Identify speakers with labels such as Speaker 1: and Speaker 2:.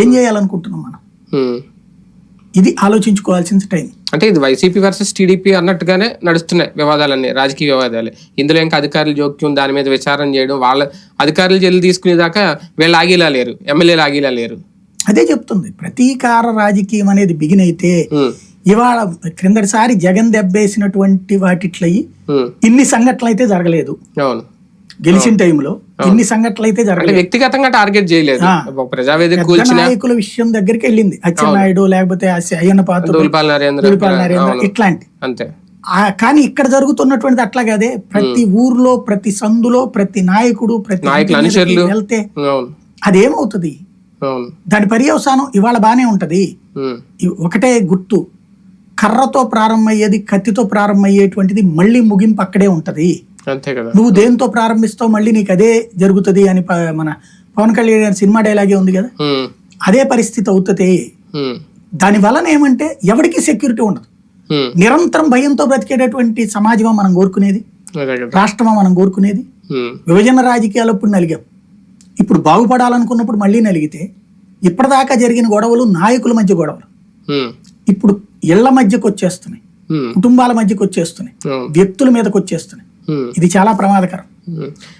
Speaker 1: ఏం చేయాలనుకుంటున్నాం మనం. ఇది ఆలోచించుకోవాల్సిన టైం.
Speaker 2: అంటే ఇది వైసీపీ వర్సెస్ టీడీపీ అన్నట్టుగానే నడుస్తున్నాయి వివాదాలన్నీ రాజకీయ వివాదాలు. ఇందులో ఇంకా అధికారుల జోక్యం దాని మీద విచారణ చేయడం వాళ్ళ అధికారులు జల్లి తీసుకునేదాకా వీళ్ళు ఆగేలా లేరు ఎమ్మెల్యేలు ఆగేలా లేరు.
Speaker 1: అదే చెప్తుంది. ప్రతీకార రాజకీయం అనేది బిగిన్ అయితే. ఇవాళ క్రిందటిసారి జగన్ దెబ్బేసినటువంటి వాటిట్లయి. ఇన్ని సంఘటనలు అయితే జరగలేదు.
Speaker 2: అవును.
Speaker 1: గెలిచిన టైంలో ఇన్ని సంఘటనలు అయితే జరగలేదు.
Speaker 2: వ్యక్తిగతంగా టార్గెట్ చేయలేదు. ప్రజావేదిక
Speaker 1: నాయకుల విషయం దగ్గరికి వెళ్ళింది. అచ్చెన్నాయుడు లేకపోతే అయ్యన్న పాత్ర
Speaker 2: నరేంద్ర.
Speaker 1: ఇట్లాంటి.
Speaker 2: అంతే.
Speaker 1: కానీ ఇక్కడ జరుగుతున్నటువంటిది అట్లా కాదే ప్రతి ఊర్లో ప్రతి సందులో ప్రతి నాయకుడు ప్రతి
Speaker 2: నాయకుల.
Speaker 1: వెళ్తే అదేమవుతుంది? దాని పర్యవసానం ఇవాళ బానే ఉంటది. ఒకటే గుర్తు. కర్రతో ప్రారంభమయ్యేది కత్తితో ప్రారంభమయ్యేటువంటిది మళ్ళీ ముగింపు అక్కడే ఉంటది.
Speaker 2: అంతే కదా
Speaker 1: నువ్వు దేంతో ప్రారంభిస్తావు మళ్ళీ నీకు అదే జరుగుతుంది అని మన పవన్ కళ్యాణ్ సినిమా డైలాగే ఉంది కదా. అదే పరిస్థితి అవుతుంది. దాని వలన ఏమంటే ఎవరికి సెక్యూరిటీ ఉండదు. నిరంతరం భయంతో బ్రతికేటటువంటి సమాజమా మనం కోరుకునేది రాష్ట్రమా మనం కోరుకునేది. విభజన రాజకీయాలు అప్పుడు నలిగాం ఇప్పుడు బాగుపడాలనుకున్నప్పుడు మళ్ళీ నలిగితే ఇప్పటిదాకా జరిగిన గొడవలు నాయకుల మధ్య గొడవలు. ఇప్పుడు ఇళ్ళ మధ్యకు వచ్చేస్తున్నాయి. కుటుంబాల మధ్యకు వచ్చేస్తున్నాయి వ్యక్తుల మీదకి వచ్చేస్తున్నాయి. ఇది చాలా ప్రమాదకరం
Speaker 2: ఉమ్.